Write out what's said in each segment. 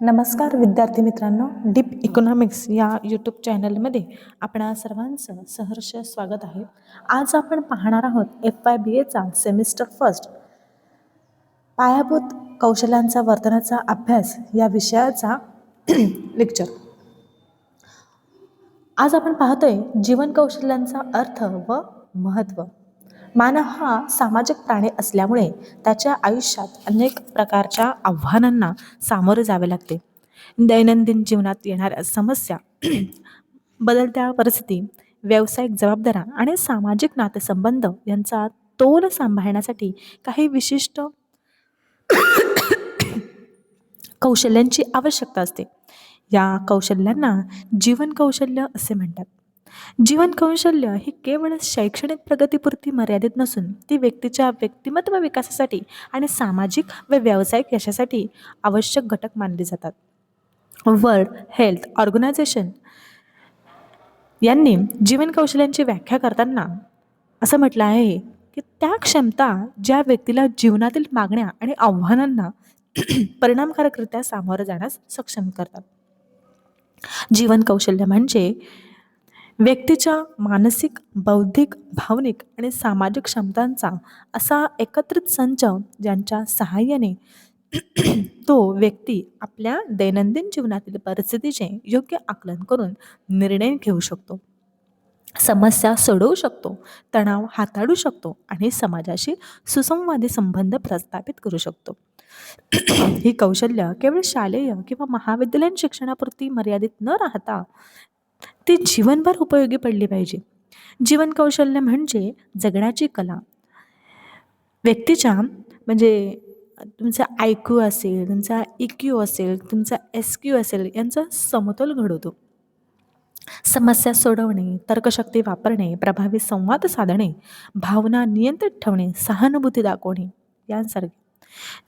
नमस्कार विद्यार्थी मित्रांनो डीप इकॉनॉमिक्स या यूट्यूब चॅनलमध्ये आपणा सर्वांचं सहर्ष स्वागत आहे. आज आपण पाहणार आहोत एफ वाय बी एचा सेमिस्टर फर्स्ट पायाभूत कौशल्यांचा वर्तनाचा अभ्यास या विषयाचा लेक्चर आज आपण पाहतोय जीवन कौशल्यांचा अर्थ व महत्त्व मानव हा सामाजिक प्राणी असल्यामुळे त्याच्या आयुष्यात अनेक प्रकारच्या आव्हानांना सामोरे जावे लागते. दैनंदिन जीवनात येणाऱ्या समस्या बदलत्या परिस्थिती व्यावसायिक जबाबदाऱ्या आणि सामाजिक नातेसंबंध यांचा तोल सांभाळण्यासाठी काही विशिष्ट कौशल्यांची आवश्यकता असते. या कौशल्यांना जीवन कौशल्य असे म्हणतात. जीवन कौशल्य ही केवळ शैक्षणिक प्रगतीपुरती मर्यादित नसून ती व्यक्तीच्या व्यक्तिमत्व विकासासाठी आणि सामाजिक व व्यावसायिक यशासाठी आवश्यक घटक मानले जातात. वर्ल्ड हेल्थ ऑर्गनायझेशन यांनी जीवन कौशल्यांची व्याख्या करताना असं म्हटलं आहे की त्या क्षमता ज्या व्यक्तीला जीवनातील मागण्या आणि आव्हानांना परिणामकारकरित्या सामोरं जाण्यास सक्षम करतात. जीवन कौशल्य म्हणजे व्यक्तीच्या मानसिक बौद्धिक भावनिक आणि सामाजिक क्षमतांचा असा एकत्रित संच ज्यांच्या सहाय्याने तो व्यक्ती आपल्या दैनंदिन जीवनातील परिस्थितीचे योग्य आकलन करून निर्णय घेऊ शकतो. समस्या सोडवू शकतो तणाव हाताळू शकतो आणि समाजाशी सुसंवादी संबंध प्रस्थापित करू शकतो. ही कौशल्य केवळ शालेय किंवा महाविद्यालयीन शिक्षणापुरती मर्यादित न राहता ती जीवनभर उपयोगी पडली पाहिजे. जीवन कौशल्य म्हणजे जगण्याची कला. व्यक्तीच्या म्हणजे तुमचा आय क्यू असेल तुमचा ई क्यू असेल तुमचा एस क्यू असेल यांचा समतोल घडवतो. समस्या सोडवणे तर्कशक्ती वापरणे प्रभावी संवाद साधणे भावना नियंत्रित ठेवणे सहानुभूती दाखवणे यांसारखे.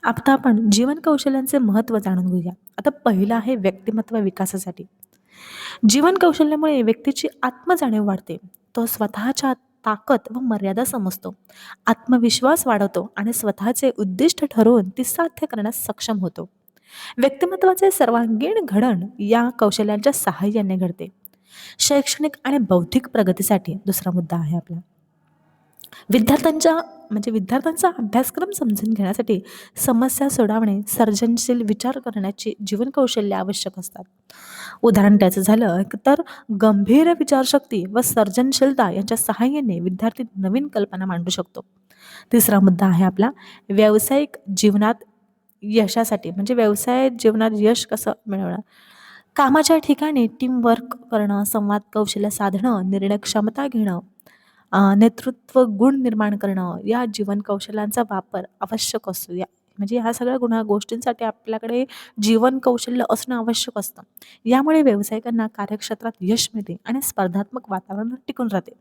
आता आपण जीवन कौशल्यांचे महत्त्व जाणून घेऊया. आता पहिलं आहे व्यक्तिमत्व विकासासाठी. जीवन कौशल्यामुळे व्यक्तीची आत्मजाणीव वाढते. तो स्वतःच्या ताकद व मर्यादा समजतो. आत्मविश्वास वाढवतो आणि स्वतःचे उद्दिष्ट ठरवून ती साध्य करण्यास सक्षम होतो. व्यक्तिमत्वाचे सर्वांगीण घडण या कौशल्यांच्या सहाय्याने घडते. शैक्षणिक आणि बौद्धिक प्रगतीसाठी दुसरा मुद्दा आहे आपला. विद्यार्थ्यांच्या म्हणजे विद्यार्थ्यांचा अभ्यासक्रम समजून घेण्यासाठी समस्या सोडवणे सर्जनशील विचार करण्याची जीवनकौशल्य आवश्यक असतात. उदाहरण द्यायचं झालं तर गंभीर विचारशक्ती व सर्जनशीलता यांच्या सहाय्याने विद्यार्थी नवीन कल्पना मांडू शकतो. तिसरा मुद्दा आहे आपला व्यावसायिक जीवनात यशासाठी म्हणजे व्यवसाय जीवनात यश कसं मिळवणं? कामाच्या ठिकाणी टीमवर्क करणं संवाद कौशल्य साधणं निर्णय क्षमता घेणं नेतृत्व गुण निर्माण करणं या जीवन कौशल्यांचा वापर आवश्यक असतो या. म्हणजे ह्या सगळ्या गुणा गोष्टींसाठी आपल्याकडे जीवन कौशल्य असणं आवश्यक असतं. यामुळे व्यावसायिकांना कार्यक्षेत्रात यश मिळते आणि स्पर्धात्मक वातावरण टिकून राहते.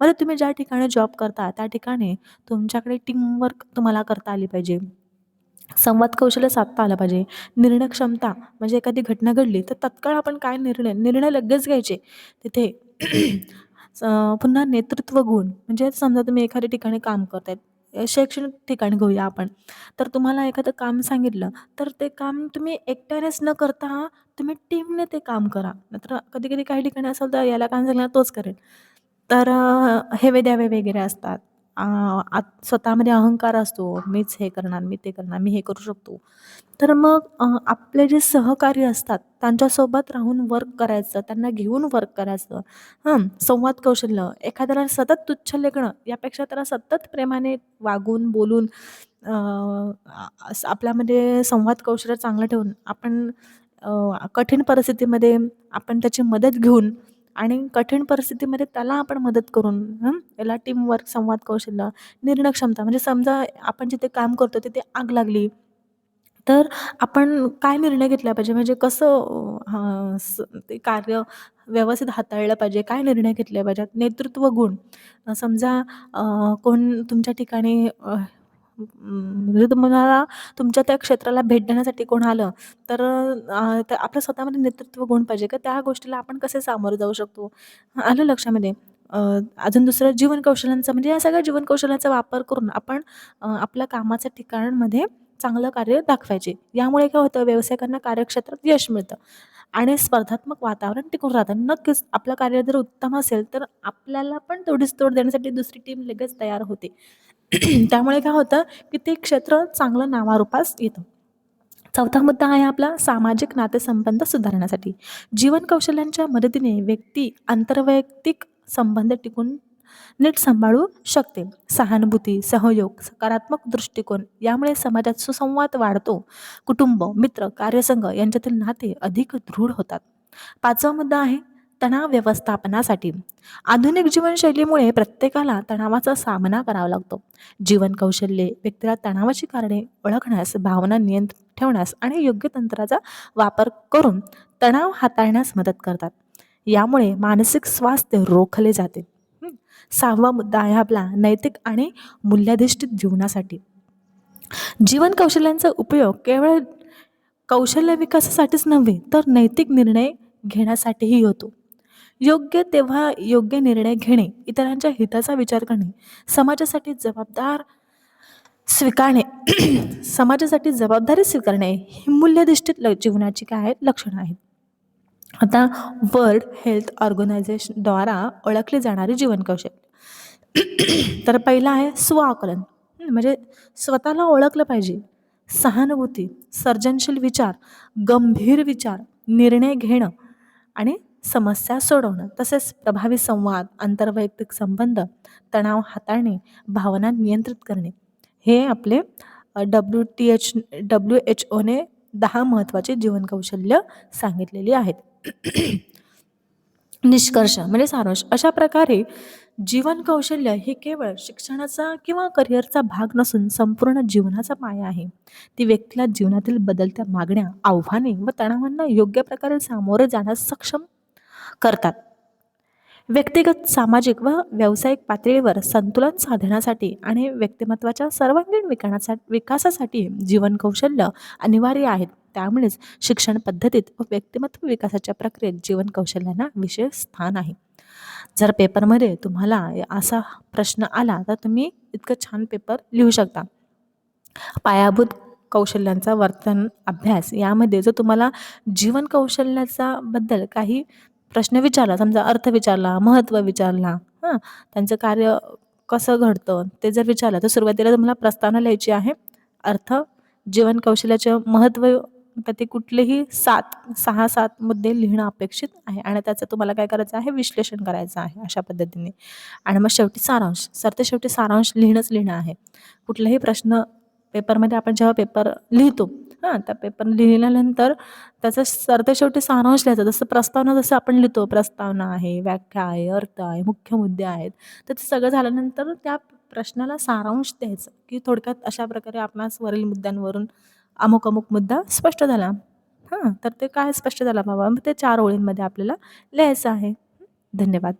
म्हणजे तुम्ही ज्या ठिकाणी जॉब करता त्या ठिकाणी तुमच्याकडे टीमवर्क तुम्हाला करता आली पाहिजे. संवाद कौशल्य साधता आलं पाहिजे. निर्णय क्षमता म्हणजे एखादी घटना घडली तर तत्काळ आपण काय निर्णय निर्णय लगेच घ्यायचे? तिथे पुन्हा नेतृत्व गुण. म्हणजे समजा तुम्ही एखाद्या ठिकाणी काम करतायत शैक्षणिक ठिकाणी घेऊया आपण. तर तुम्हाला एखादं काम सांगितलं तर ते काम तुम्ही एकट्यानेच न करता तुम्ही टीमने ते काम करा. नाहीतर कधी कधी काही ठिकाणी असेल तर याला काम झालं तोच करेल. तर हेवे द्यावे वगैरे असतात. आत स्वतःमध्ये अहंकार असतो मीच हे करणार मी ते करणार मी हे करू शकतो. तर मग आपले जे सहकारी असतात त्यांच्यासोबत राहून वर्क करायचं त्यांना घेऊन वर्क करायचं हां संवाद कौशल्य एखाद्याला सतत तुच्छ लेखणं यापेक्षा त्याला सतत प्रेमाने वागून बोलून आपल्यामध्ये संवाद कौशल्य चांगलं ठेवून आपण कठीण परिस्थितीमध्ये आपण त्याची मदत घेऊन आणि कठीण परिस्थितीमध्ये त्याला आपण मदत करून याला टीमवर्क संवाद कौशल्य निर्णय क्षमता म्हणजे समजा आपण जिथे काम करतो तिथे आग लागली तर आपण काय निर्णय घेतला पाहिजे? म्हणजे कसं ते कार्य व्यवस्थित हाताळलं पाहिजे? काय निर्णय घेतले पाहिजेत? नेतृत्व गुण. समजा कोण तुमच्या ठिकाणी म्हणजे तुम्हाला तुमच्या त्या क्षेत्राला भेट देण्यासाठी कोण आलं तर आपल्या स्वतःमध्ये नेतृत्व गुण पाहिजे? का त्या गोष्टीला आपण कसे सामोरं जाऊ शकतो? आलं लक्षामध्ये. अजून दुसरं जीवन कौशल्यांचा म्हणजे या सगळ्या जीवन कौशल्याचा वापर करून आपण आपल्या कामाच्या ठिकाणांमध्ये चांगलं कार्य दाखवायचे. यामुळे काय होतं? व्यावसायिकांना कार्यक्षेत्रात यश मिळतं. आणि स्पर्धात्मक वातावरण टिकून राहतं. नक्कीच आपलं कार्य जर उत्तम असेल तर आपल्याला पण तोडीस तोड देण्यासाठी दुसरी टीम लगेच तयार होते. त्यामुळे काय होतं की ते क्षेत्र चांगलं नावारूपास येतं. चौथा मुद्दा आहे आपला सामाजिक नातेसंबंध सुधारण्यासाठी. जीवन कौशल्यांच्या मदतीने व्यक्ती आंतरवैयक्तिक संबंध टिकून नीट सांभाळू शकते. सहानुभूती सहयोग सकारात्मक दृष्टिकोन यामुळे समाजात सुसंवाद वाढतो. कुटुंब मित्र कार्यसंघ यांच्यातील नाते अधिक दृढ होतात. पाचवा मुद्दा आहे तणाव व्यवस्थापनासाठी आधुनिक जीवनशैलीमुळे प्रत्येकाला तणावाचा सामना करावा लागतो. जीवन कौशल्ये व्यक्तीला तणावाची कारणे ओळखण्यास भावना नियंत्रित ठेवण्यास आणि योग्य तंत्राचा वापर करून तणाव हाताळण्यास मदत करतात. यामुळे मानसिक स्वास्थ्य रोखले जाते. सहावा मुद्दा आहे आपला नैतिक आणि मूल्याधिष्ठित जीवनासाठी. जीवन कौशल्यांचा उपयोग केवळ कौशल्य विकासासाठीच नव्हे तर नैतिक निर्णय घेण्यासाठीही होतो. योग्य तेव्हा योग्य निर्णय घेणे इतरांच्या हिताचा विचार करणे समाजासाठी जबाबदार स्वीकारणे समाजासाठी जबाबदारी स्वीकारणे ही मूल्यधिष्ठित ल जीवनाची काय आहेत लक्षणं आहेत? आता वर्ल्ड हेल्थ ऑर्गनायझेशनद्वारा ओळखले जाणारे जीवन कौशल्य तर पहिलं आहे स्वआकलन आकलन. म्हणजे स्वतःला ओळखलं पाहिजे. सहानुभूती सर्जनशील विचार गंभीर विचार निर्णय घेणं आणि समस्या सोडवणं तसेच प्रभावी संवाद आंतरवैयक्तिक संबंध तणाव हाताळणे भावना नियंत्रित करणे. हे आपले W T H W H one दहा महत्त्वाचे जीवन कौशल्य सांगितलेली आहेत. निष्कर्ष म्हणजे सारांश. अशा प्रकारे जीवन कौशल्य हे केवळ शिक्षणाचा किंवा करिअरचा भाग नसून संपूर्ण जीवनाचा पाया आहे. ती व्यक्तीला जीवनातील बदलत्या मागण्या आव्हाने व तणावांना योग्य प्रकारे सामोरे जाण्यास सक्षम करतात. व्यक्तिगत सामाजिक व व्यावसायिक पातळीवर संतुलन साधण्यासाठी आणि व्यक्तिमत्वाच्या सर्वांगीण विकासा विकासासाठी जीवन कौशल्य अनिवार्य आहेत. त्यामुळेच शिक्षण पद्धतीत व व्यक्तिमत्व विकासाच्या प्रक्रियेत जीवन कौशल्यांना विशेष स्थान आहे. जर पेपरमध्ये तुम्हाला असा प्रश्न आला तर तुम्ही इतकं छान पेपर लिहू शकता. पायाभूत कौशल्यांचा वर्तन अभ्यास यामध्ये जर तुम्हाला जीवन कौशल्याचा बद्दल काही प्रश्न विचारला समजा अर्थ विचारला महत्त्व विचारला हां त्यांचं कार्य कसं घडतं ते जर विचारलं तर सुरुवातीला तुम्हाला प्रस्तावना लिहायची आहे. अर्थ जीवन कौशल्याचे महत्त्व तर ते कुठलेही सात सहा सात मुद्दे लिहिणं अपेक्षित आहे. आणि त्याचं तुम्हाला काय करायचं आहे? विश्लेषण करायचं आहे अशा पद्धतीने. आणि मग शेवटी सारांश. सर ते शेवटी सारांश लिहिणंच लिहिणं आहे. कुठलाही प्रश्न पेपरमध्ये आपण जेव्हा पेपर लिहितो हां त्या पेपर लिहिल्यानंतर त्याचं सरतेशेवटी सारांश लिहायचा. जसं प्रस्तावना जसं आपण लिहितो प्रस्तावना आहे व्याख्या आहे अर्थ आहे मुख्य मुद्दे आहेत तर ते सगळं झाल्यानंतर त्या प्रश्नाला सारांश द्यायचं की थोडक्यात अशा प्रकारे आपणास वरील मुद्द्यांवरून अमुक अमुक मुद्दा स्पष्ट झाला. हां तर ते काय स्पष्ट झाला बाबा? मग ते चार ओळींमध्ये आपल्याला लिहायचं आहे. धन्यवाद.